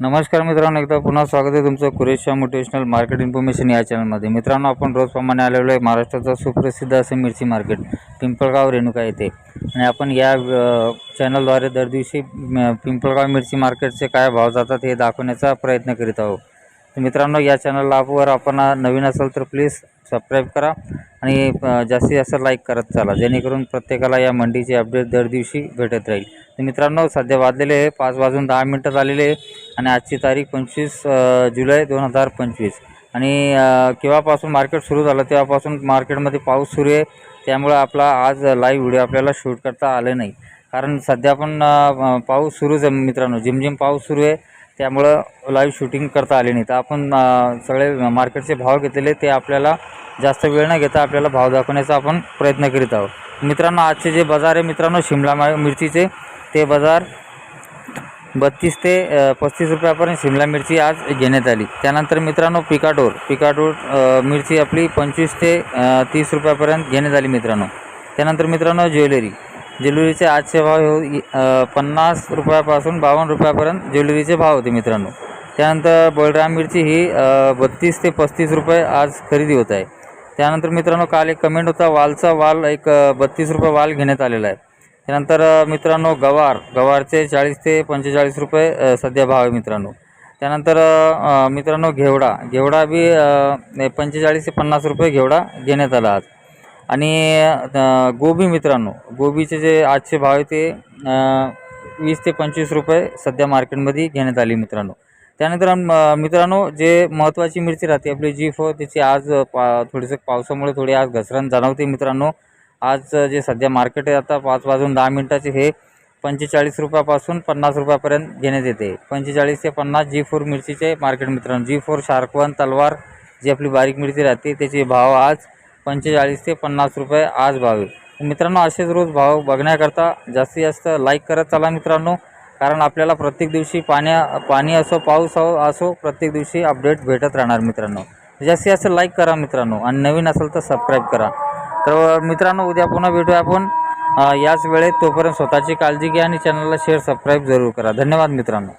नमस्कार मित्रांनो एकदा पुन्हा स्वागत आहे तुमचं कुरेशा मोटिवेशनल मार्केट इन्फॉर्मेशन या चॅनलमध्ये. मित्रांनो आपण रोजप्रमाणे आलेलो आहे महाराष्ट्राचं सुप्रसिद्ध असं मिरची मार्केट पिंपळगाव रेणुका येथे. आणि आपण या चॅनलद्वारे दर दिवशी पिंपळगाव मिरची मार्केटचे काय भाव जातात हे दाखवण्याचा प्रयत्न करीत आहोत. तर मित्रांनो या चॅनलला वर आपण नवीन असाल तर प्लीज सबस्क्राईब करा आणि जास्तीत जास्त लाईक करत चाला. जेणेकरून प्रत्येकाला या मंडीचे अपडेट दर दिवशी भेटत राहील. तर मित्रांनो सध्या वाजलेले आहे पाच वाजून दहा मिनटं झालेले आहे आणि आजची तारीख पंचवीस जुलै दोन हजार पंचवीस. आणि केव्हापासून मार्केट सुरू झालं तेव्हापासून मार्केटमध्ये पाऊस सुरू आहे. त्यामुळं आपला आज लाईव्ह व्हिडिओ आपल्याला शूट करता आले नाही. कारण सध्या पण पाऊस सुरूच आहे मित्रांनो. झिमझिम पाऊस सुरू आहे. त्यामुळं लाईव्ह शूटिंग करता आली नाही. तर आपण सगळे मार्केटचे भाव घेतलेले ते आपल्याला जास्त वेळ न घेता आपल्याला भाव दाखवण्याचा आपण प्रयत्न करीत आहोत. मित्रांनो आजचे जे बाजार आहे मित्रांनो शिमला मा मिरचीचे ते बाजार बत्तीस ते पस्तीस रुपयापर्यंत शिमला मिरची आज घेण्यात आली. त्यानंतर मित्रांनो पिकाडोर पिकाडोर मिरची आपली पंचवीस ते तीस रुपयापर्यंत घेण्यात आली मित्रांनो. त्यानंतर मित्रांनो ज्वेलरी. ज्वेलरीचे आजचे भाव हे, पन्नास रुपयापासून बावन्न रुपयापर्यंत ज्वेलरीचे भाव होते मित्रांनो. त्यानंतर बळराम मिरची ही बत्तीस ते पस्तीस रुपये आज खरेदी होत आहे. त्यानंतर मित्रांनो काल एक कमेंट होता वालचा वाल एक बत्तीस रुपये वाल घेण्यात आलेला आहे. त्यानंतर मित्रांनो गवार गवारचे चाळीस ते पंचेचाळीस रुपये सध्या भाव आहे मित्रांनो. त्यानंतर मित्रांनो घेवडा घेवडा बी पंचेचाळीस ते पन्नास रुपये घेवडा घेण्यात आला आज. आणि गोबी मित्रांनो गोबीचे जे आजचे भाव आहे ते वीस ते पंचवीस रुपये सध्या मार्केटमध्ये घेण्यात आली मित्रांनो. त्यानंतर मित्रांनो जे महत्त्वाची मिरची राहते आपली जी फोर त्याची आज पा थोडीसं पावसामुळे थोडी आज घसरण जाणवते मित्रांनो. आज जे सध्या मार्केट आहे आता पाच वाजून दहा मिनटाचे हे पंचेचाळीस रुपयापासून पन्नास रुपयापर्यंत घेण्यात येते. पंचेचाळीस ते पन्नास जी फोर मिरचीचे मार्केट मित्रांनो. जी फोर शार्कवन तलवार जी आपली बारीक मिरची राहते त्याचे भाव आज पंचेचाळीस ते पन्नास रुपये आज भाव. आहे मित्रांनो असेच रोज भाव बघण्याकरता जास्तीत जास्त लाईक करत चला मित्रांनो. कारण आपल्याला प्रत्येक दिवशी पाण्या पाणी असो पाऊस असो असो प्रत्येक दिवशी अपडेट भेटत राहणार मित्रांनो. जास्तीत जास्त लाईक करा मित्रांनो आणि नवीन असेल तर सबस्क्राईब करा. तर मित्रांनो उद्या पुन्हा भेटूया आपण. याच वेळेत तोपर्यंत स्वतःची काळजी घ्या आणि चॅनलला शेअर सबस्क्राईब जरूर करा. धन्यवाद मित्रांनो.